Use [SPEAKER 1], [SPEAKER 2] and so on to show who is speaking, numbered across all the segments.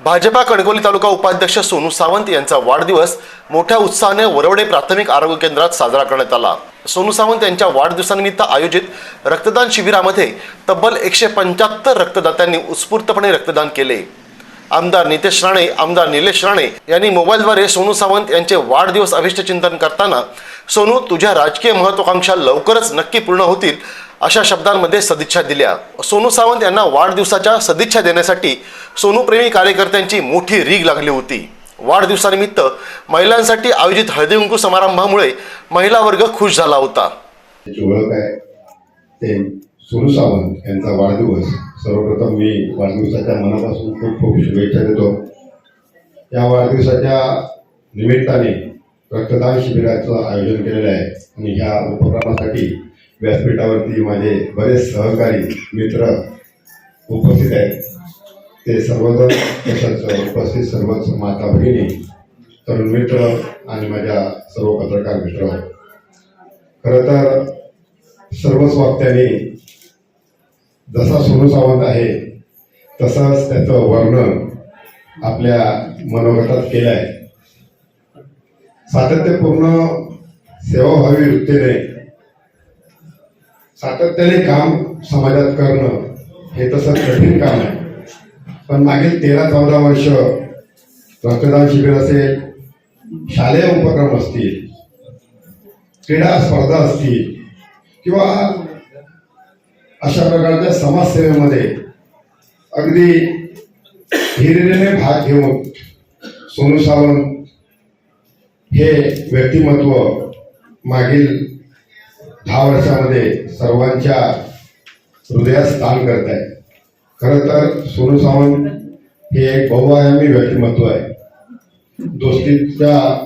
[SPEAKER 1] भाजपा कणकवली तालुका उपाध्यक्ष सोनू सावंत यांचा वाढदिवस मोठ्या उत्साहाने वरवडे प्राथमिक आरोग्य केंद्रात साजरा करण्यात आला. सोनू सावंत यांच्या वाढदिवसानिमित्त आयोजित रक्तदान शिबिरामध्ये तब्बल एकशे पंच्याहत्तर रक्तदात्यांनी उत्स्फूर्तपणे रक्तदान केले. आमदार नितेश राणे आमदार निलेश राणे यांनी मोबाईलद्वारे सोनू सावंत यांचे वाढदिवस अभिष्टचिंतन करताना सोनू तुझ्या राजकीय महत्वाकांक्षा लवकरच नक्की पूर्ण होतील अशा शब्दांमध्ये सदिच्छा दिल्या. सोनू सावंत यांना वाढदिवसाच्या सदिच्छा देण्यासाठी सोनूप्रेमी कार्यकर्त्यांची मोठी रीग लागली होती. वाढदिवसानिमित्त महिलांसाठी आयोजित हळदीकुंकू समारंभामुळे महिला वर्ग खुश झाला होता.
[SPEAKER 2] ओळख आहे. ते सोनू सावंत यांचा वाढदिवस. सर्वप्रथम मी वाढदिवसाच्या मनापासून खूप खूप शुभेच्छा देतो. या वाढदिवसाच्या निमित्ताने रक्तदान शिबिराचं आयोजन केलेलं आहे. आणि ह्या उपक्रमासाठी व्यासपीठावरती माझे बरेच सहकारी मित्र उपस्थित आहेत. ते सर्वजण तसंच उपस्थित सर्वच माता भगिनी तरुण मित्र आणि माझ्या सर्व पत्रकार मित्र. खरं तर सर्वच वक्त्यांनी जसा सोनू सावंत आहे तसंच त्याचं वर्णन आपल्या मनोगतात केलं आहे सातत्यपूर्ण सेवाभावी वृत्तीने सातत्याने काम समाजात करणं हे तसं कठीण काम आहे. पण मागील तेरा चौदा वर्ष रक्तदान शिबिर असेल शालेय उपक्रम असतील क्रीडा स्पर्धा असतील किंवा अशा प्रकारच्या समाजसेवेमध्ये अगदी हिरिरीने भाग घेऊन सोनू सावंत हे व्यक्तिमत्व मागील दहा वर्षामध्ये सर्वांच्या हृदयात स्थान करत आहे. खरं तर सोनू सावंत हे एक बहुआयामी व्यक्तिमत्व आहे. दोस्तीच्या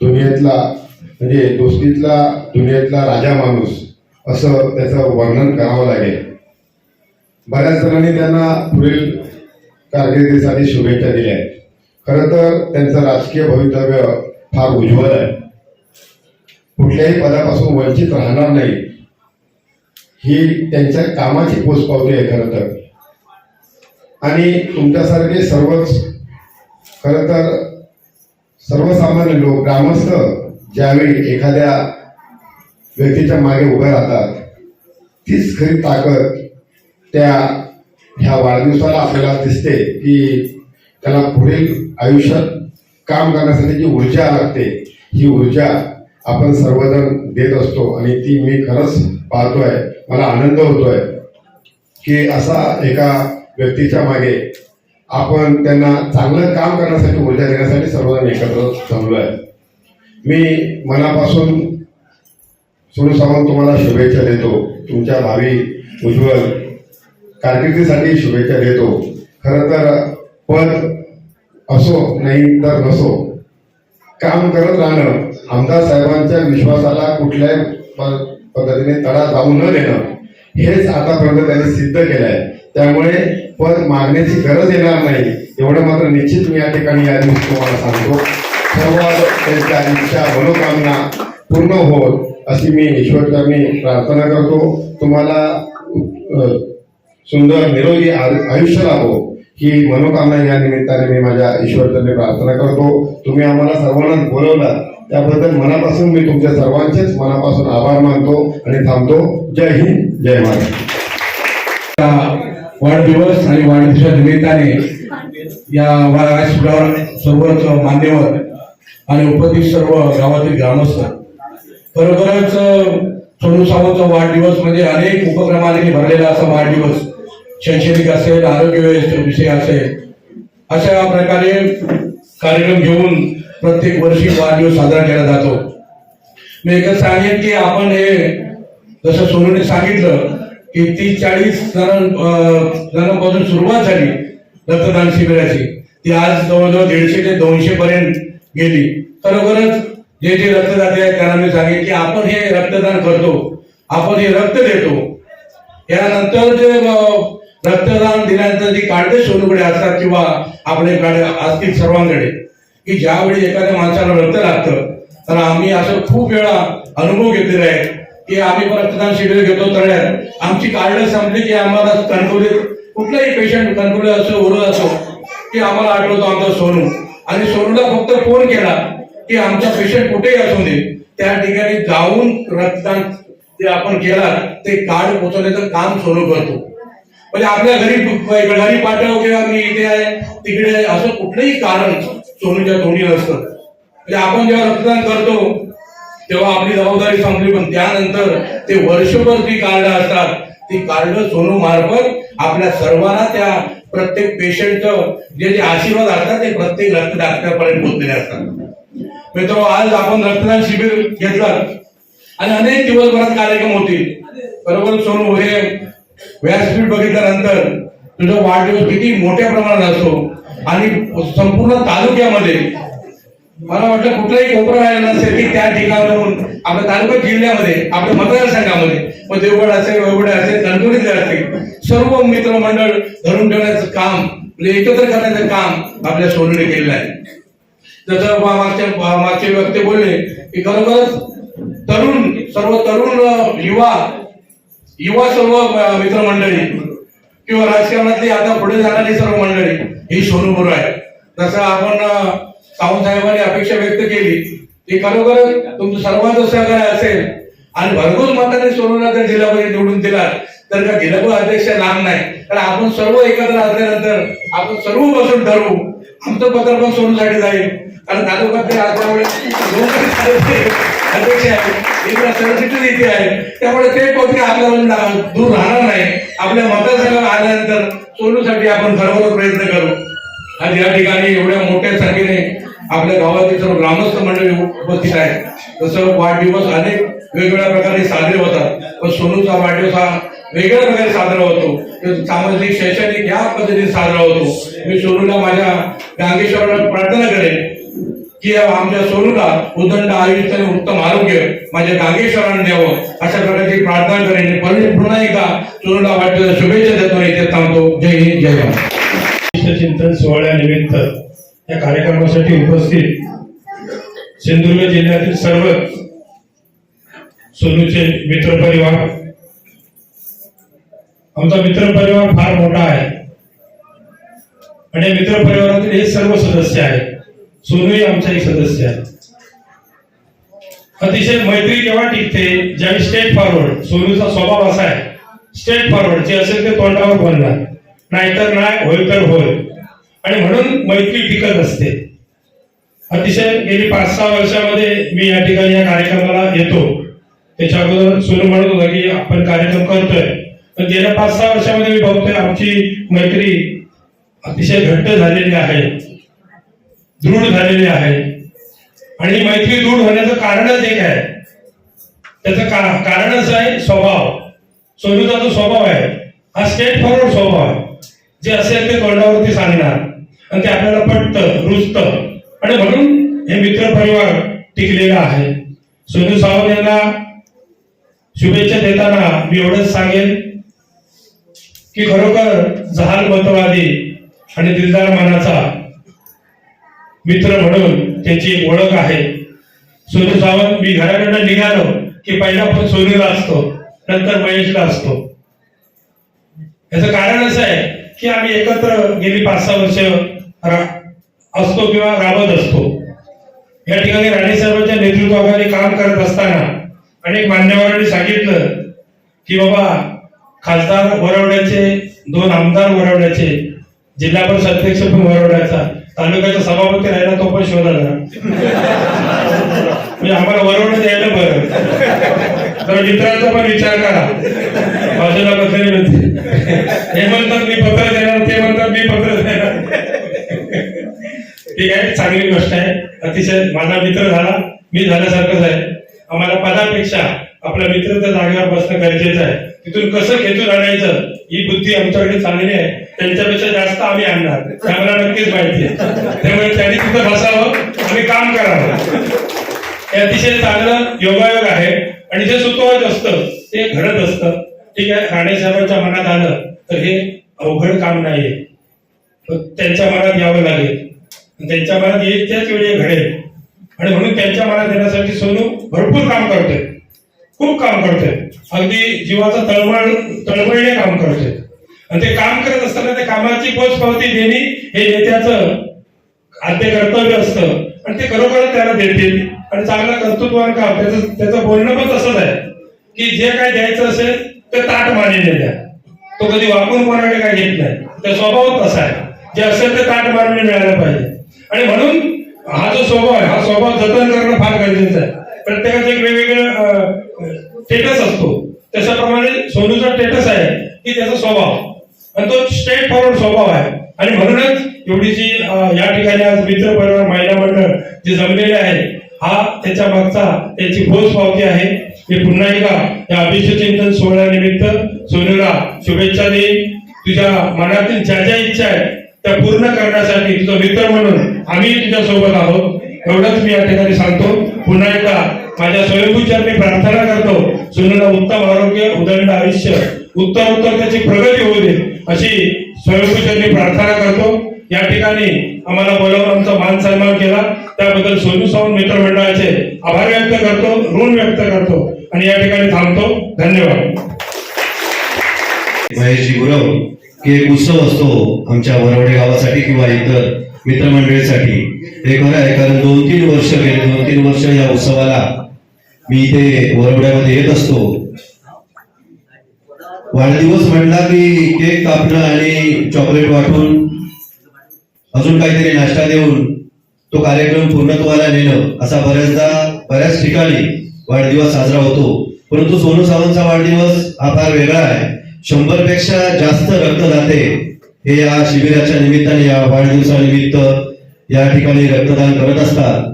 [SPEAKER 2] दुनियेतला म्हणजे दोस्तीतला दुनियेतला राजा माणूस असं त्याचं वर्णन करावं लागेल. बऱ्याच जणांनी त्यांना पुढील कारकिर्दीसाठी शुभेच्छा दिल्या आहेत. खरं तर त्यांचं राजकीय भवितव्य फार उज्ज्वल आहे. कुठल्याही पदापासून वंचित राहणार नाही. ही त्यांच्या कामाची पोचपावती आहे खरं तर. आणि तुमच्यासारखे सर्वच खरं तर सर्वसामान्य लोक ग्रामस्थ ज्यावेळी एखाद्या व्यक्तीच्या मागे उभे राहतात तीच खरी ताकद त्या ह्या वाढदिवसाला आपल्याला दिसते की त्याला पुढील आयुष्यात काम करण्यासाठी जी ऊर्जा लागते ही ऊर्जा आपण सर्वजण देत असतो आणि ती मी खरंच पाहतोय मला आनंद होतोय की असा एका व्यक्तीच्या मागे आपण त्यांना चांगलं काम करण्यासाठी ऊर्जा देण्यासाठी सर्वजण एकत्र जमलो आहे मी मनापासून सोनू सावंत तुम्हाला शुभेच्छा देतो. तुमच्या भावी उज्ज्वल कारकिर्दीसाठी शुभेच्छा देतो. खरं तर पद असो नाही तर नसो काम करत राहणं आमदार साहेबांच्या विश्वासाला कुठल्याही प- पद्धतीने तडा जाऊ न देणं हेच आतापर्यंत त्यांनी सिद्ध केलं आहे त्यामुळे पद मागण्याची गरज येणार नाही एवढं मात्र निश्चित मी या ठिकाणी या दिवशी तुम्हाला सांगतो. सर्व त्यांच्या इच्छा मनोकामना पूर्ण होत अशी मी ईश्वरचरणी प्रार्थना करतो. तुम्हाला सुंदर निरोगी आयुष्य लाभो. ही मनोकामना या निमित्ताने मी माझ्या ईश्वरचरणी प्रार्थना करतो. तुम्ही आम्हाला सर्वांना बोलवलात त्याबद्दल मनापासून मी तुमच्या सर्वांचेच मनापासून आभार मानतो आणि थांबतो. जय हिंद जय महाराष्ट्र.
[SPEAKER 3] वाढदिवस आणि वाढदिवसा निमित्ताने या व्यासपीठावर सर्वच मान्यवर आणि उपस्थित सर्व गावातील ग्रामस्थ खरोखरच सोनू सावंतचा वाढदिवस म्हणजे अनेक उपक्रमाने भरलेला असा वाढदिवस. शैक्षणिक असेल आरोग्य विषय असेल अशा प्रकारे कार्यक्रम घेऊन प्रत्येक वर्षी वाढदिवस साजरा केला जातो. मी एकच सांगेन की आपण हे जसं सोनूने सांगितलं की तीस चाळीस जण जणांपासून सुरुवात झाली रक्तदान शिबिराची. ती आज जवळजवळ दीडशे ते दोनशे पर्यंत गेली. खरोखरच जे जे रक्तदाते आहेत त्यांना मी सांगेन की आपण हे रक्तदान करतो आपण हे रक्त देतो. यानंतर जे रक्तदान दिल्यानंतर जी कार्ड सोनूकडे असतात किंवा आपले कार्ड असतील सर्वांकडे की ज्यावेळी एखाद्या माणसाला रक्त लागतं तर आम्ही असं खूप वेळा अनुभव घेतलेला आहे की आम्ही रक्तदान शिबिर घेतो तळ्यात. आमची कार्ड संपली की आम्हाला कणकवलीत कुठलाही पेशंट कणकवली असो उरत असो की आम्हाला आठवतो आमचा सोनू. आणि सोनूला फक्त फोन केला की आमचा पेशंट कुठेही असू दे त्या ठिकाणी जाऊन रक्तदान जे आपण केला ते कार्ड पोचवण्याचं काम सोनू करतो. म्हणजे आपल्या घरी घरी पाठव किंवा मी इथे आहे तिकडे आहे असं कुठलंही कारण सोनूच्या तोंडी असतात म्हणजे आपण जेव्हा रक्तदान करतो तेव्हा आपली जबाबदारी संपली पण त्यानंतर ते वर्षभर ती कार्ड असतात ती कार्ड सोनू मार्फत आपल्या सर्वांना त्या प्रत्येक पेशंटचं जे जे आशीर्वाद असतात ते प्रत्येक रक्तदात्यापर्यंत पोहोचलेले असतात. मित्र आज आपण रक्तदान शिबिर घेतलं आणि अनेक दिवसभरात कार्यक्रम होतील. बरोबर सोनू हे व्यासपीठ बघितल्यानंतर तुझा वाढदिवस किती मोठ्या प्रमाणात असतो. आणि संपूर्ण तालुक्यामध्ये मला वाटलं कुठलाही कोपरा राहिला नसेल की त्या ठिकाणाहून आपल्या तालुका जिल्ह्यामध्ये आपल्या मतदारसंघामध्ये मग देवगड असेल वैगुडे असेल कणकवलीचे असतील सर्व मित्रमंडळ धरून ठेवण्याचं काम म्हणजे एकत्र करण्याचं काम आपल्या सोनूने केलेलं आहे. जसं मा- मागच्या मागचे व्यक्ती बोलले की खरोखरच तरुण सर्व तरुण युवा युवा सर्व मित्रमंडळी किंवा राजकारणातली आता पुढे जाणारी सर्व मंडळी ही सोनू आहे. जसं आपण अ, साहेबांनी अपेक्षा व्यक्त केली की खरोखर तुमचं सर्वांचं सहकार्य असेल आणि भरघोस मताने सोनूला जर जिल्हा परिषद निवडून दिला तर का जिल्हा अध्यक्ष लांब नाही? तर आपण सर्व एकत्र असल्यानंतर आपण सर्व बसून ठरवू. आमचं पत्र पण सोनूसाठी जाईल. कारण तालुक्यात असल्यामुळे दोन अध्यक्ष आहेत. इकडे सरचिटणीस इथे त्यामुळे ते पत्र आपल्याला दूर राहणार नाही. आपल्या मतदारसंघाला आल्यानंतर सोनूसाठी आपण सर्व प्रयत्न करू. आज या ठिकाणी एवढ्या मोठ्या संख्येने आपल्या गावातील सर्व ग्रामस्थ मंडळी उपस्थित आहेत. जसं वाढदिवस अनेक वेगवेगळ्या प्रकारे साजरे होतात. पण सोनूचा वाढदिवस हा वेगळ्या प्रकारे साजरा होतो. सामाजिक शैक्षणिक या पद्धतीने साजरा होतो. मी सोनूला माझ्या गांगेश्वराला प्रार्थना करेन. की आमच्या सोनूला उदंड आयुष्य आणि उत्तम आरोग्य माझ्या नागेश्वराने द्यावं. अशा प्रकारची प्रार्थना करेन. परंतु पुन्हा एकदा सोनूला वाटतं शुभेच्छा देतो इथे थांबतो. जय हिंद जय भारत
[SPEAKER 4] चिंतन सोहळ्यानिमित्त या कार्यक्रमासाठी उपस्थित सिंधुदुर्ग जिल्ह्यातील सर्व सोनूचे मित्र परिवार आमचा मित्र परिवार फार मोठा आहे. आणि मित्र परिवारातील हे सर्व सदस्य आहेत. सोनूही आमच्या एक सदस्य आहे अतिशय मैत्री केव्हा टिकते ज्यावेळी स्टेट फॉरवर्ड सोनूचा स्वभाव असा आहे स्टेट फॉरवर्ड जे असेल ते तोंडावर बोलणार नाहीतर नाही होय तर होय. आणि म्हणून मैत्री टिकत असते. अतिशय गेली पाच सहा वर्षामध्ये मी या ठिकाणी या कार्यक्रमाला येतो. त्याच्या अगोदर सोनू म्हणत होता की आपण कार्यक्रम करतोय. पण गेल्या पाच सहा वर्षामध्ये मी बघतोय आमची मैत्री अतिशय घट्ट झालेली आहे. दृढ झालेली आहे आणि मैत्री दृढ होण्याचं कारणच एक आहे. त्याचं का- कारणच आहे स्वभाव. सोनूचा जो स्वभाव आहे. हा स्टेट फॉरवर्ड स्वभाव आहे. जे असेल ते तोंडावरती सांगणार. आणि ते आपल्याला पटतं रुचतं आणि म्हणून हे मित्र परिवार टिकलेला आहे. सोनू सावंत यांना शुभेच्छा देताना मी एवढंच सांगेन की खरोखर जहाल मतवादी आणि दिलदार मनाचा मित्र म्हणून त्याची एक ओळख आहे. सोनू सावंत मी घराकडनं निघालो की पहिला फोन सोनूला असतो नंतर महेशला असतो. याचं कारण असं आहे की आम्ही एकत्र गेली पाच सहा वर्ष रा- असतो किंवा राबत असतो. या ठिकाणी राणे साहेबांच्या नेतृत्वाखाली काम करत असताना अनेक मान्यवरांनी सांगितलं की बाबा खासदार वरवड्याचे दोन आमदार वरवड्याचे जिल्हा परिषद अध्यक्ष पण वरवड्याचा तालुक्याचा सभापती राहिला तो पण शोधायला म्हणजे आम्हाला वरवण्यात द्यायला बरं. तर मित्रांचा पण विचार करा. बाजूला बसलेली हे म्हणतात मी पत्र देणार ते म्हणतात मी पत्र देणार. ठीक आहे चांगली गोष्ट आहे. अतिशय माझा मित्र झाला. मी झाल्यासारखंच आहे. आम्हाला पदापेक्षा आपल्या मित्र त्या जागेवर बसणं गरजेचं आहे. तिथून कसं खेचून आणायचं ही बुद्धी आमच्याकडे चांगली आहे. त्यांच्यापेक्षा जास्त आम्ही आणणार. हे आम्हाला नक्कीच माहिती आहे त्यामुळे त्यांनी तिथं बसावं आणि काम करावं. हे अतिशय चांगलं योगायोग आहे. आणि जे सुतोवाच असतं ते घडत असतं. ठीक आहे राणे साहेबांच्या मनात आलं तर हे अवघड काम नाहीये. त्यांच्या मनात यावं लागेल. त्यांच्या मनात येईल त्याच वेळी घडेल. आणि म्हणून त्यांच्या मनात येण्यासाठी सोनू भरपूर काम करतोय. खूप काम करतोय अगदी जीवाचं तळमळ तळमळणे काम करते. आणि ते काम करत असताना त्या कामाची पोच पावती देणे हे नेत्याचं आद्य कर्तव्य असतं. आणि ते खरोखर त्याला देतील. आणि चांगलं कर्तृत्वान काम. त्याचं त्याचं बोलणं पण तसंच आहे. की जे काय द्यायचं असेल ते ताट मानेने द्या तो कधी वाकून कोणाकडे काय घेत नाही. त्या स्वभाव तसा आहे. जे असेल ते ताट मारणे मिळायला पाहिजे. आणि म्हणून हा जो स्वभाव आहे हा स्वभाव जतन करणं फार गरजेचं आहे. प्रत्येकाचं एक वेगवेगळं स्टेटस असतो. त्याच्याप्रमाणे सोनूचा स्टेटस आहे की त्याचा स्वभाव. आणि तो स्ट्रेट फॉरवर्ड स्वभाव आहे. आणि म्हणूनच एवढी जी या ठिकाणी आज मित्र परिवार महिला मंडळ जे जमलेले आहे हा त्याच्या मागचा त्याची पोच पावती आहे. मी पुन्हा एकदा या अभिषेक चिंतन सोहळ्यानिमित्त सोनूला शुभेच्छा देईन. तुझ्या मनातील ज्या ज्या इच्छा आहेत त्या पूर्ण करण्यासाठी तुझा मित्र म्हणून आम्ही तुझ्या सोबत आहोत. एवढंच मी या ठिकाणी सांगतो. पुन्हा एकदा माझ्या स्वयंभूचरणी प्रार्थना करतो. सोनूला उत्तम आरोग्य उदंड आयुष्य उत्तर उत्तर त्याची प्रगती होऊ दे अशी स्वयंभूचरणी प्रार्थना करतो. या ठिकाणी आम्हाला बोलावून आमचा मान सन्मान केला. त्याबद्दल सोनू सावंत मित्रमंडळाचे आभार व्यक्त करतो ऋण व्यक्त करतो आणि या ठिकाणी थांबतो. धन्यवाद.
[SPEAKER 5] महेशजी गुरव की एक उत्सव असतो आमच्या वरवडे गावासाठी किंवा इतर मित्रमंडळीसाठी. हे खरं आहे कारण दोन तीन वर्ष गेले दोन तीन वर्ष या उत्सवाला मी इथे वरवड्यामध्ये येत असतो. वाढदिवस म्हणला की केक कापणं आणि चॉकलेट वाटून अजून काहीतरी नाश्ता देऊन तो कार्यक्रम पूर्णत्वाला नेणं असा बऱ्याचदा बऱ्याच ठिकाणी वाढदिवस साजरा होतो. परंतु सोनू सावंतचा वाढदिवस हा फार वेगळा आहे. शंभरपेक्षा जास्त रक्तदाते हे या शिबिराच्या निमित्ताने या वाढदिवसानिमित्त या ठिकाणी रक्तदान करत असतात.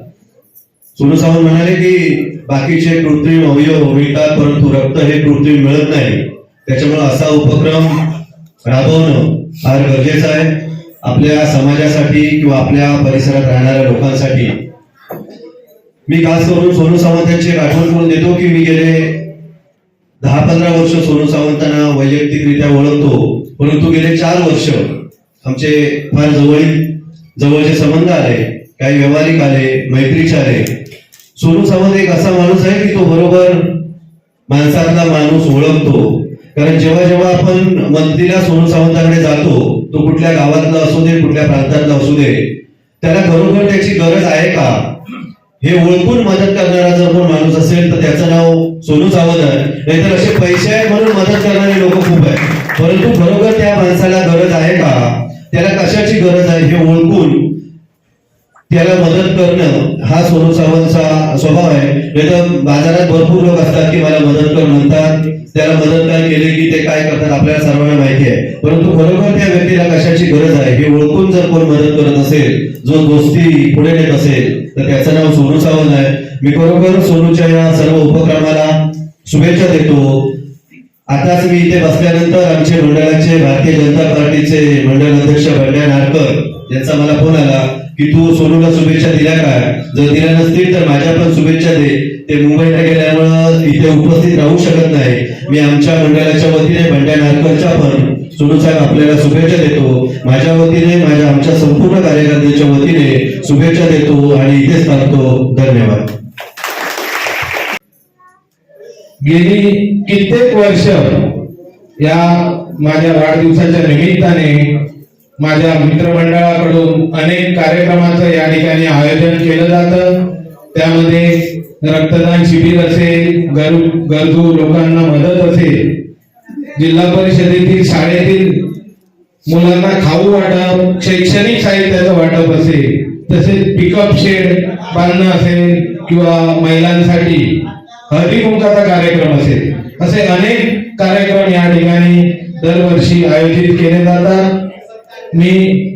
[SPEAKER 5] सोनू सावंत म्हणाले की बाकीचे कृत्रिम अवयव मिळतात परंतु रक्त हे कृत्रिम मिळत नाही. त्याच्यामुळे असा उपक्रम राबवणं फार गरजेचं आहे. आपल्या समाजासाठी किंवा आपल्या परिसरात राहणाऱ्या लोकांसाठी. मी खास करून सोनू सावंत यांची आठवण करून देतो की मी गेले दहा पंधरा वर्ष सोनू सावंतांना वैयक्तिकरित्या ओळखतो. परंतु गेले चार वर्ष आमचे फार जवळील जवळचे संबंध आले काही व्यावहारिक आले मैत्रीचे आले सोनू सावंत एक असा माणूस आहे की तो बरोबर माणसातला माणूस ओळखतो. कारण जेव्हा जेव्हा आपण मंत्रीला सोनू सावंतांकडे जातो तो कुठल्या गावातला असू दे कुठल्या प्रांतातला असू दे त्याला खरोखर त्याची गरज आहे का? हे ओळखून मदत करणारा जर कोण माणूस असेल तर त्याचं नाव सोनू सावंत आहे. नाहीतर असे पैसे आहेत म्हणून मदत करणारे लोक खूप आहेत. परंतु खरोखर त्या माणसाला गरज आहे का? त्याला कशाची गरज आहे हे ओळखून त्याला मदत करणं हा सोनू सावंतचा स्वभाव आहे. नाही तर बाजारात भरपूर लोक असतात की मला मदत कर म्हणतात. त्याला मदत काय केली की ते काय करतात आपल्याला सर्वांना माहिती आहे. परंतु खरोखर त्या व्यक्तीला कशाची गरज आहे हे ओळखून जर कोण मदत करत असेल जो दोस्ती पुढे नेत असेल तर त्याचं नाव सोनू सावंत आहे. मी खरोखर सोनूच्या या सर्व उपक्रमाला शुभेच्छा देतो. आताच मी इथे बसल्यानंतर आमचे मंडळाचे भारतीय जनता पार्टीचे मंडळ अध्यक्ष बंड्या नारकर यांचा मला फोन आला की तू सोनूला शुभेच्छा दिल्या काय जर दिल्या नसतील तर माझ्या पण शुभेच्छा दे. ते मुंबईला गेल्यामुळं इथे उपस्थित राहू शकत नाही. मी आमच्या मंडळाच्या वतीने बंड्या नारकरच्या पण सोनू साहेब आपल्याला शुभेच्छा देतो. माझ्या वतीने माझ्या आमच्या संपूर्ण कार्यकर्त्यांच्या वतीने शुभेच्छा देतो आणि इथेच सांगतो धन्यवाद.
[SPEAKER 6] गेली कित्येक वर्ष या माझ्या वाढदिवसाच्या निमित्ताने माझ्या मित्रमंडळाकडून अनेक कार्यक्रमाचं या ठिकाणी आयोजन केलं जातं. त्यामध्ये रक्तदान शिबिर असेल गरजू गरजू लोकांना मदत असेल जिल्हा परिषदेतील शाळेतील मुलांना खाऊ वाटप शैक्षणिक साहित्याचं वाटप असेल तसेच पिकअप शेड बांधणं असेल किंवा महिलांसाठी हळदी कार्यक्रम असेल. असे अनेक कार्यक्रम या ठिकाणी दरवर्षी आयोजित केले जातात. मी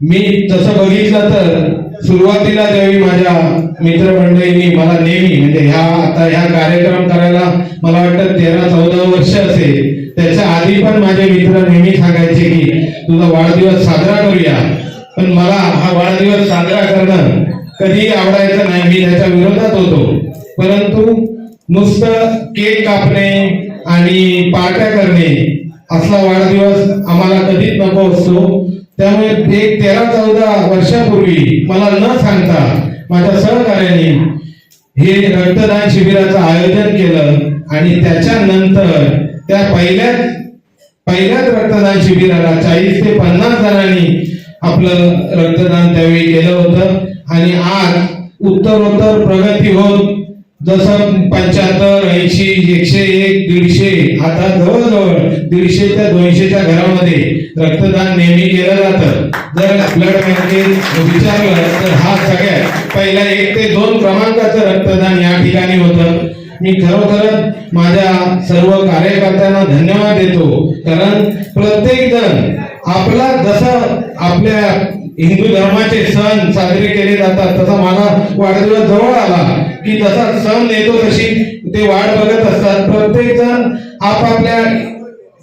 [SPEAKER 6] मी तसं बघितलं तर सुरुवातीला ज्यावेळी माझ्या मित्रमंडळींनी मला नेहमी म्हणजे ह्या आता ह्या कार्यक्रम करायला मला वाटतं तेरा चौदा वर्ष असेल. त्याच्या आधी पण माझे मित्र नेहमी सांगायचे की तुझा वाढदिवस साजरा करूया. पण मला हा वाढदिवस साजरा करणं कधीही आवडायचं नाही. मी त्याच्या विरोधात होतो. परंतु नुसतं केक कापणे आणि पार्ट्या करणे असला वाढदिवस आम्हाला कधीच नको असतो. त्यामुळे एक तेरा चौदा वर्षापूर्वी मला न सांगता माझ्या सहकार्याने हे रक्तदान शिबिराचं आयोजन केलं आणि त्याच्यानंतर त्या पहिल्याच पहिल्याच रक्तदान शिबिराला चाळीस ते पन्नास जणांनी आपलं रक्तदान त्यावेळी केलं होतं. आणि आज उत्तरोत्तर प्रगती होत जसं पंच्याहत्तर ऐंशी एकशे एक दीडशे आता जवळजवळ दीडशे ते दोनशेच्या घरामध्ये रक्तदान नेहमी केलं जातं. जर ब्लड बँकेत विचारलं तर हा सगळ्यात पहिला एक ते दोन क्रमांकाचं रक्तदान या ठिकाणी होतं. मी खरोखरच माझ्या सर्व कार्यकर्त्यांना धन्यवाद देतो कारण प्रत्येक जण आपला जसं आपल्या हिंदू धर्माचे सण साजरे केले जातात तसा माझा वाढदिवस जवळ आला. की जसा सण येतो तशी ते वाट बघत असतात. प्रत्येक जण आपापल्या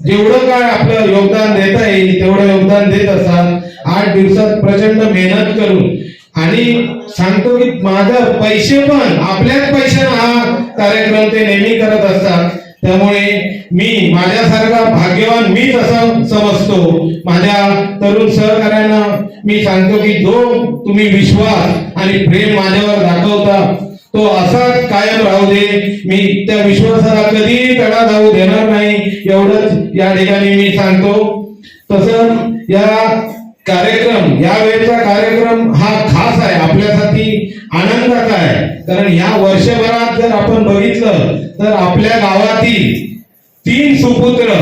[SPEAKER 6] जेवढं काय आपलं योगदान देता येईल तेवढं योगदान देत असतात. आठ दिवसात प्रचंड मेहनत करून. आणि सांगतो की माझं पैसे पण आपल्याच पैशानं हा कार्यक्रम ते नेहमी करत असतात. त्यामुळे मी माझ्यासारखा भाग्यवान मीच असं समजतो. माझ्या तरुण सहकार्यांना मी सांगतो की जो तुम्ही विश्वास आणि प्रेम माझ्यावर दाखवता तो असाच कायम राहू दे. मी त्या विश्वासाला कधीही तडा जाऊ देणार नाही. एवढंच या ठिकाणी मी सांगतो. तसंच या कार्यक्रम या वेळेचा कार्यक्रम हा खास आहे. आपल्यासाठी आनंदाचा आहे. कारण या वर्षभरात जर आपण बघितलं तर आपल्या गावातील तीन सुपुत्र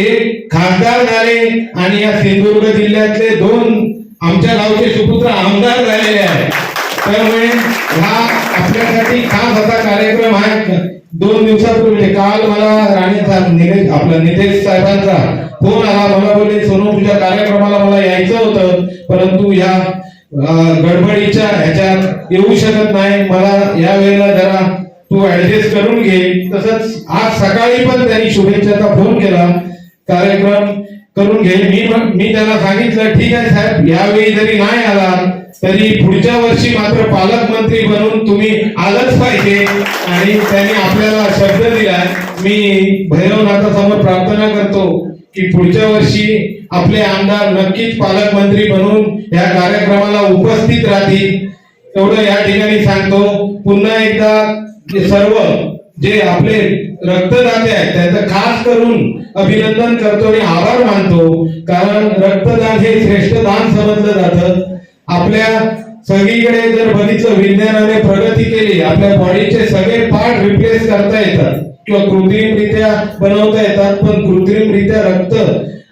[SPEAKER 6] एक खासदार झाले आणि या सिंधुदुर्ग जिल्ह्यातले दोन आमच्या गावचे सुपुत्र आमदार झालेले आहेत. त्यामुळे हा आपल्यासाठी खास असा कार्यक्रम आहे. दोन दिवसापूर्वी काल मला राणेचा साहेब निलेश आपला नितेश साहेबांचा फोन आला. मला बोलले सोनू तुझ्या कार्यक्रमाला मला यायचं होतं परंतु या गडबडीच्या ह्याच्यात येऊ शकत नाही. मला या वेळेला जरा तू ऍडजस्ट करून घे. तसंच आज सकाळी पण त्यांनी शुभेच्छाचा फोन केला. कार्यक्रम करून घे. मी मी त्यांना सांगितलं ठीक आहे साहेब यावेळी जरी नाही आला तरी पुढच्या वर्षी मात्र पालकमंत्री बनून तुम्ही आलंच पाहिजे. आणि त्यांनी आपल्याला शब्द दिला. मी भैरवनाथा समोर प्रार्थना करतो की पुढच्या वर्षी आपले आमदार नक्कीच पालकमंत्री बनून या कार्यक्रमाला उपस्थित राहतील. एवढं या ठिकाणी सांगतो. पुन्हा एकदा सर्व जे आपले रक्तदाते आहेत त्यांचं खास करून अभिनंदन करतो आणि आभार मानतो. कारण रक्तदान हे श्रेष्ठ दान समजलं जातं. आपल्या सगळीकडे जर बघितलं विज्ञानाने प्रगती केली आपल्या बॉडीचे सगळे पार्ट रिप्लेस करता येतात. किंवा कृत्रिमरित्या बनवता येतात पण कृत्रिमरित्या रक्त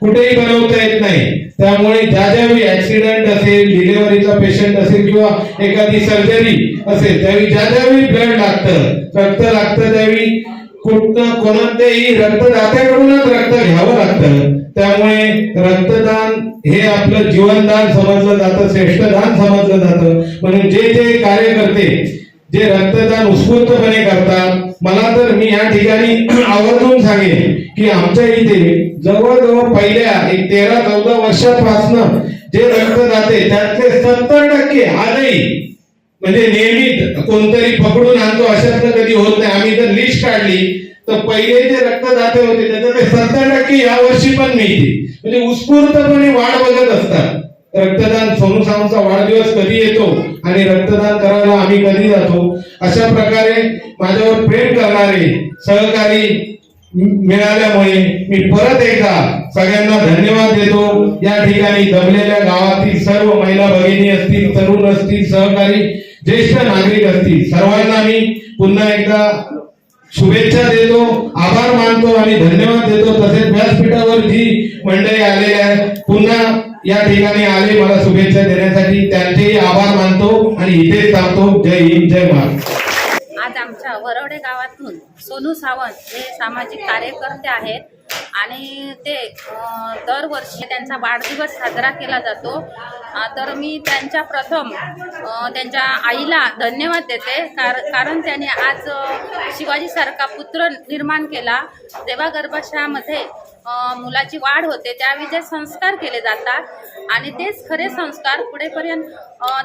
[SPEAKER 6] कुठेही बनवता येत नाही. त्यामुळे ज्या ज्यावेळी ऍक्सिडेंट असेल डिलिव्हरीचा पेशंट असेल किंवा एखादी सर्जरी असेल त्यावेळी ज्या ज्यावेळी ब्लड लागतं रक्त लागतं त्यावेळी कुठं कोणत्याही रक्तदात्याकडूनच रक्त घ्यावं लागतं. त्यामुळे रक्तदान हे आपलं जीवनदान समजलं जातं श्रेष्ठ दान समजलं जातं. म्हणून जे जे कार्यकर्ते जे रक्तदान उत्स्फूर्तपणे करतात मला तर मी या ठिकाणी आवर्जून सांगेन की आमच्या इथे जवळजवळ पहिल्या एक तेरा चौदा वर्षापासनं जे रक्तदाते त्यातले सत्तर टक्के आजही म्हणजे नेहमी कोणतरी पकडून आणतो अशातलं कधी होत नाही. आम्ही जर लिस्ट काढली तर पहिले जे रक्तदाते होते त्याच्यात सत्तर टक्के या वर्षी पण मिळते म्हणजे उत्स्फूर्तपणे वाढ बघत असतात. रक्तदान सोनू सामचा वाढदिवस कधी येतो आणि रक्तदान करायला आम्ही कधी जातो? अशा प्रकारे माझ्यावर प्रेम करणारे सहकारी मिळाल्यामुळे मी परत एकदा सगळ्यांना धन्यवाद देतो. या ठिकाणी दबलेल्या गावातील सर्व महिला भगिनी असतील तरुण असतील सहकारी ज्येष्ठ नागरिक असतील. सर्वांना मी पुन्हा एकदा शुभेच्छा देतो आभार मानतो आणि धन्यवाद देतो. तसेच व्यासपीठावर जी मंडळी आलेली आहे पुन्हा या ठिकाणी आले मला शुभेच्छा देण्यासाठी. त्यांचेही आभार मानतो आणि इथेच थांबतो. जय हिंद जय महाराष्ट्र.
[SPEAKER 7] आज आमच्या वरवडे गावातून सोनू सावंत हे सामाजिक कार्यकर्ते आहेत. आणि ते दरवर्षी त्यांचा वाढदिवस साजरा केला जातो. तर मी त्यांच्या प्रथम त्यांच्या आईला धन्यवाद देते. कार कारण त्याने आज शिवाजीसारखा पुत्र निर्माण केला. देवागर्भाशामध्ये गर्भाशयामध्ये मुलाची वाढ होते त्यावेळी जे संस्कार केले जातात आणि तेच खरे संस्कार पुढेपर्यंत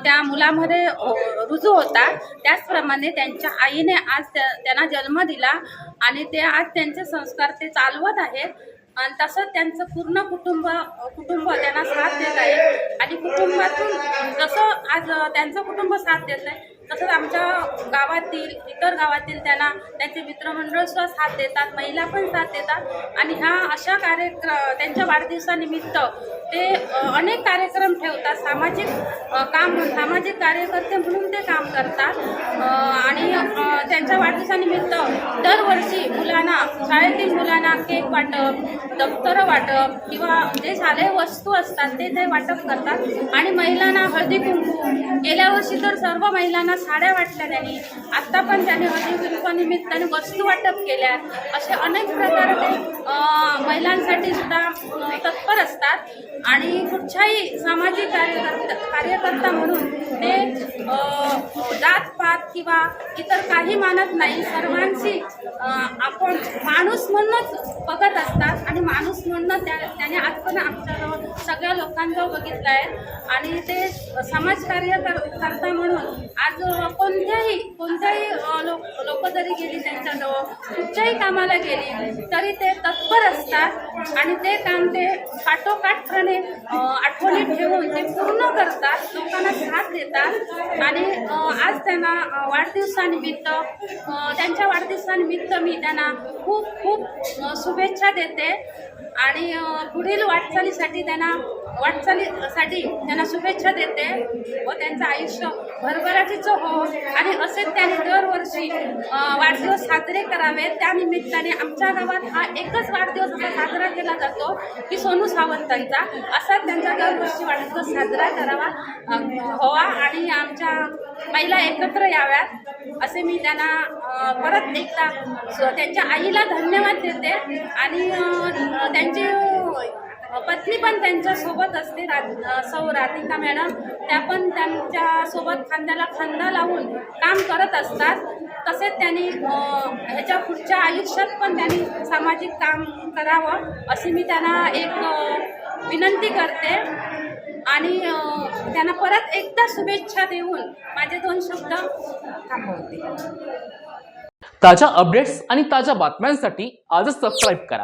[SPEAKER 7] त्या मुलामध्ये हो- रुजू होता त्याचप्रमाणे त्यांच्या आईने आज त्या- त्यांना जन्म दिला आणि ते आज त्यांचे संस्कार ते चालवत आहेत. आणि तसंच त्यांचं पूर्ण कुटुंब कुटुंब त्यांना साथ देत आहे. आणि कुटुंबातून जसं आज त्यांचं कुटुंब साथ देत आहे तसंच आमच्या गावातील इतर गावातील त्यांना त्यांचे मित्रमंडळ सुद्धा साथ देतात महिला पण साथ देतात. आणि ह्या अशा कार्यक्रम त्यांच्या वाढदिवसानिमित्त ते अनेक कार्यक्रम ठेवतात. सामाजिक काम सामाजिक कार्यकर्ते म्हणून ते काम करतात. आणि त्यांच्या वाढदिवसानिमित्त दरवर्षी मुलांना शाळेतील मुलांना केक वाटप दप्तरं वाटप किंवा जे शालेय वस्तू असतात ते ते वाटप करतात. आणि महिलांना हळदी कुंकू. गेल्या वर्षी तर सर्व महिलांना साड्या वाटल्या त्यांनी आत्ता पण त्याने हळदी वस्तू वाटप केल्या. असे अनेक प्रकारचे ते महिलांसाठी सुद्धा तत्पर असतात. आणि कुठच्याही सामाजिक कार्यकर्ता कार्यकर्ता म्हणून ते जात पात किंवा इतर काही मानत नाही सर्वांशी आपण माणूस म्हणूनच बघत असतात आणि माणूस म्हणून त्या त्याने आज पण आमच्याजवळ सगळ्या लोकांजवळ बघितलं आहे. आणि ते समाजकार्य कर करता म्हणून आज कोणत्याही कोणत्याही लोक लोक जरी गेली त्यांच्याजवळ कुठच्याही कामाला गेली तरी ते तत्पर असतात. आणि ते काम ते पाठोपाठपणे आठवणीत ठेवून ते पूर्ण करतात. लोकांना साथ देतात. आणि आज त्यांना वाढदिवसानिमित्त त्यांच्या वाढदिवसानिमित्त मी त्यांना खूप खूप शुभेच्छा देते. आणि पुढील वाटचालीसाठी त्यांना वाटचालीसाठी त्यांना शुभेच्छा देते व त्यांचं आयुष्य भरभराटीचं हो. आणि असेच त्याने दरवर्षी वाढदिवस साजरे करावेत. त्यानिमित्ताने आमच्या गावात हा एकच वाढदिवस असा साजरा केला जातो की सोनू सावंतांचा. असा त्यांचा दरवर्षी वाढदिवस साजरा करावा हवा आणि आमच्या महिला एकत्र याव्यात असे मी त्यांना परत एकदा त्यांच्या आईला धन्यवाद देते. आणि त्यांचे त्यांची पत्नी पण त्यांच्यासोबत असते रा सौ राधिका मॅडम. त्या पण त्यांच्यासोबत खांद्याला खांदा लावून काम करत असतात. तसेच त्यांनी ह्याच्या पुढच्या आयुष्यात पण त्यांनी सामाजिक काम करावं अशी मी त्यांना एक विनंती करते. आणि त्यांना परत एकदा शुभेच्छा देऊन माझे दोन शब्द थांबवते.
[SPEAKER 8] ताज्या अपडेट्स आणि ताज्या बातम्यांसाठी आजच सबस्क्राईब करा.